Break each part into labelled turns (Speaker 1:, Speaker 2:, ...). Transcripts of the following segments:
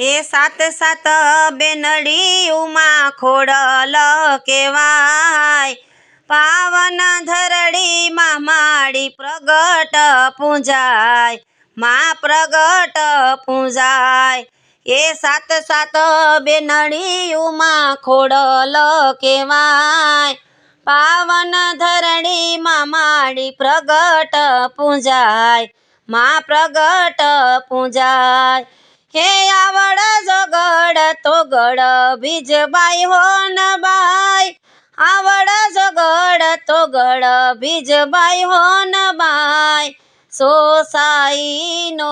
Speaker 1: हे सात सात बेनडी उमा खोडल केवाय. पावन धरडी मामाडी प्रगट पूजाय. मा प्रगट पूजाय. हे सात सात बेनडी उमा खोडल केवाय. पावन धरणी मामाडी प्रगट पूजाय. मा प्रगट पूजाय. હે આવડ જગડ તોગડ બીજબાઈ હો બાઈ. આવડ જગડ તોગડ બીજબાઈ હો બાઈ. સોસાઈનો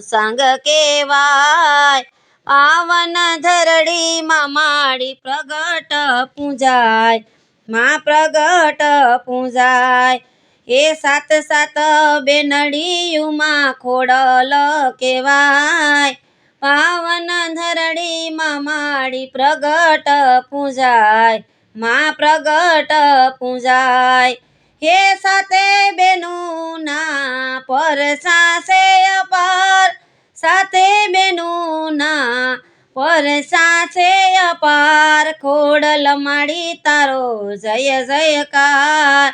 Speaker 1: સંગ કેવાય પાવન ધરડીમાં માડી પ્રગટ પૂજાય. માં પ્રગટ પૂજાય. એ સાત સાત બેનડીયુમાં ખોડલ કેવાય પાવન ધરડી માં માડી પ્રગટ પૂજાય માં પ્રગટ પૂજાય હે સાથે બેનુના પર સાસે અપાર સાથે બેનુના પર સાસે અપાર ખોડલ માડી તારો જય જયકાર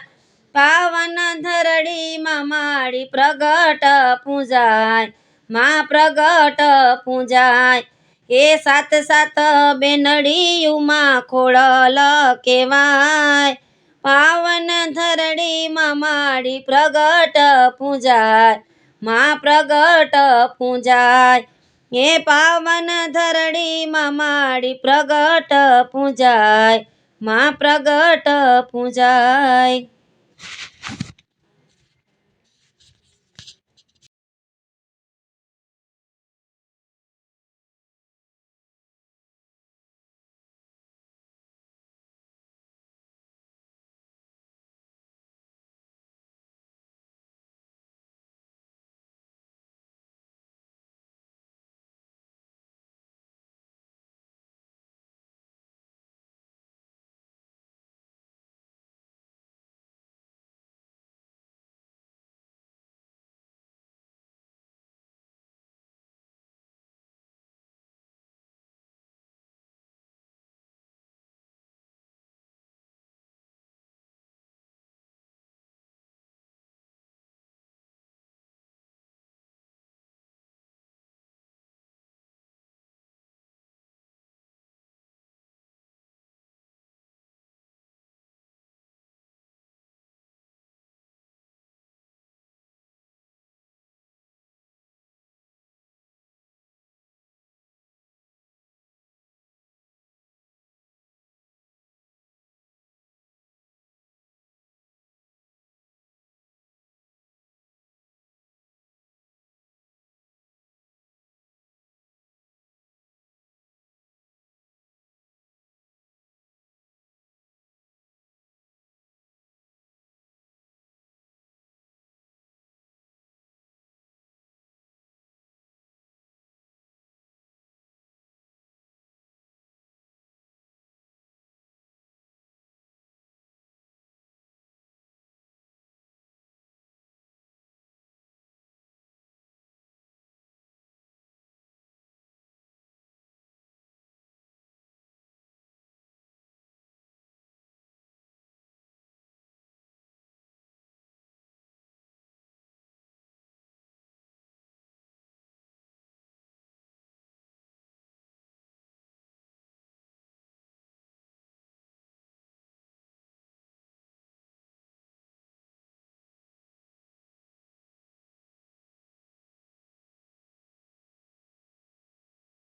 Speaker 1: પાવન ધરડી માં માડી પ્રગટ પૂજાય માં પ્રગટ પૂજાય એ સાત સાત બેનડીયુમાં ખોળલ કહેવાય પાવન ધરડીમાં માડી પ્રગટ પૂજાય માં પ્રગટ પૂજાય એ પાવન ધરડીમાં માડી પ્રગટ પૂજાય માં પ્રગટ પૂજાય